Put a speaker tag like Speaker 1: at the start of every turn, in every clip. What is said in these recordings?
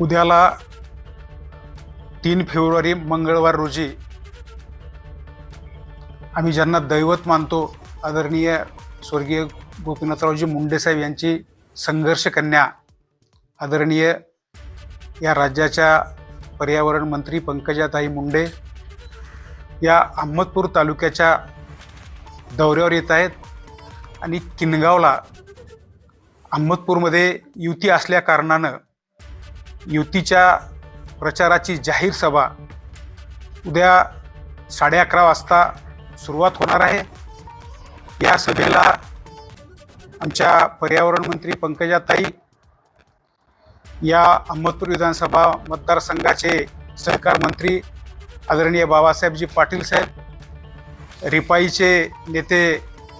Speaker 1: उद्याला तीन फेब्रुवारी मंगळवार रोजी आम्ही ज्यांना दैवत मानतो आदरणीय स्वर्गीय गोपीनाथरावजी मुंडेसाहेब यांची संघर्ष कन्या आदरणीय या राज्याच्या पर्यावरण मंत्री पंकजाताई मुंडे या अहमदपूर तालुक्याच्या दौऱ्यावर येत आहेत आणि किनगावला अहमदपूरमध्ये युती असल्या कारणानं युतीच्या प्रचाराची जाहीर सभा उद्या साडे अकरा वाजता सुरुवात होणार आहे. या सभेला आमच्या पर्यावरण मंत्री पंकजाताई या अहमदपूर विधानसभा मतदारसंघाचे सहकार मंत्री आदरणीय बाबासाहेबजी पाटील साहेब रिपाईचे नेते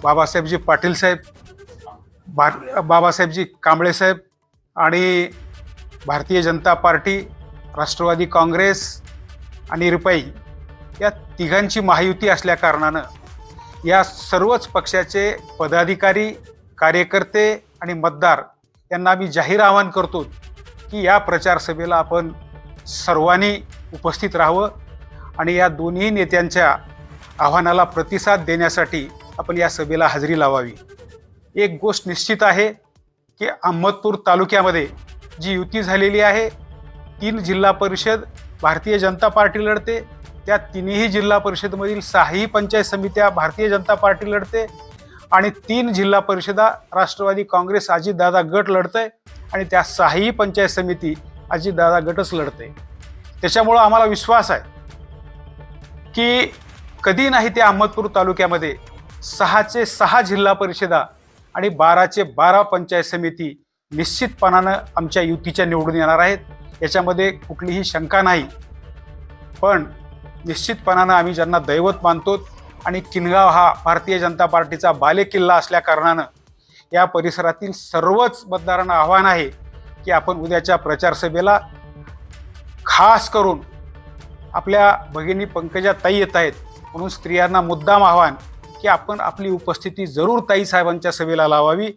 Speaker 1: बाबासाहेबजी पाटील साहेब बार बाबासाहेबजी कांबळे साहेब आणि भारतीय जनता पार्टी राष्ट्रवादी काँग्रेस आणि रिपाई या तिघांची महायुती असल्याकारणानं या सर्वच पक्षाचे पदाधिकारी कार्यकर्ते आणि मतदार यांना आम्ही जाहीर आवाहन करतो की या प्रचार सभेला आपण सर्वांनी उपस्थित राहावं आणि या दोन्ही नेत्यांच्या आव्हानाला प्रतिसाद देण्यासाठी आपण या सभेला हजेरी लावावी. एक गोष्ट निश्चित आहे की अहमदपूर तालुक्यामध्ये जी युती झालेली आहे तीन जिल्हा परिषद भारतीय जनता पार्टी लढते. त्या तिन्ही जिल्हा परिषदमधील सहाही पंचायत समित्या भारतीय जनता पार्टी लढते. आणि तीन जिल्हा परिषदा राष्ट्रवादी काँग्रेस अजितदादा गट लढतंय आणि त्या सहाही पंचायत समिती अजितदादा गटच लढते. त्याच्यामुळं आम्हाला विश्वास आहे की कधी नाही त्या अहमदपूर तालुक्यामध्ये सहाचे सहा जिल्हा परिषदा आणि बाराचे बारा पंचायत समिती निश्चितपणानं आमच्या युतीच्या निवडून येणार आहेत. याच्यामध्ये कुठलीही शंका नाही. पण निश्चितपणानं आम्ही ज्यांना दैवत मानतो आणि किनगाव हा भारतीय जनता पार्टीचा बालेकिल्ला असल्या कारणानं या परिसरातील सर्वच मतदारांना आव्हान आहे की आपण उद्याच्या प्रचार सभेला खास करून आपल्या भगिनी पंकजा ताई येत आहेत. म्हणून स्त्रियांना मुद्दाम आव्हान की आपण आपली उपस्थिती जरूर ताई साहेबांच्या सभेला लावावी.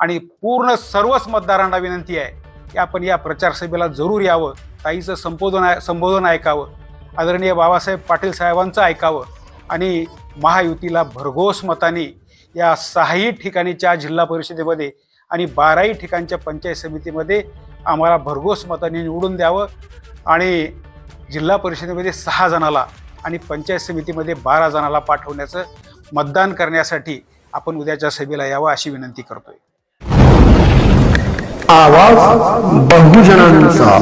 Speaker 1: आणि पूर्ण सर्वच मतदारांना विनंती आहे की आपण या प्रचार सभेला जरूर यावं ताईचं संबोधन संबोधन ऐकावं आदरणीय बाबासाहेब पाटील साहेबांचं ऐकावं आणि महायुतीला भरघोस मताने या सहाही ठिकाणीच्या जिल्हा परिषदेमध्ये आणि बाराही ठिकाणच्या पंचायत समितीमध्ये आम्हाला भरघोस मताने निवडून द्यावं आणि जिल्हा परिषदेमध्ये सहा जणाला आणि पंचायत समितीमध्ये बारा जणाला पाठवण्याचं मतदान करण्यासाठी आपण उद्याच्या सभेला यावं अशी विनंती करतोय.
Speaker 2: आवाज बहुजनांचा.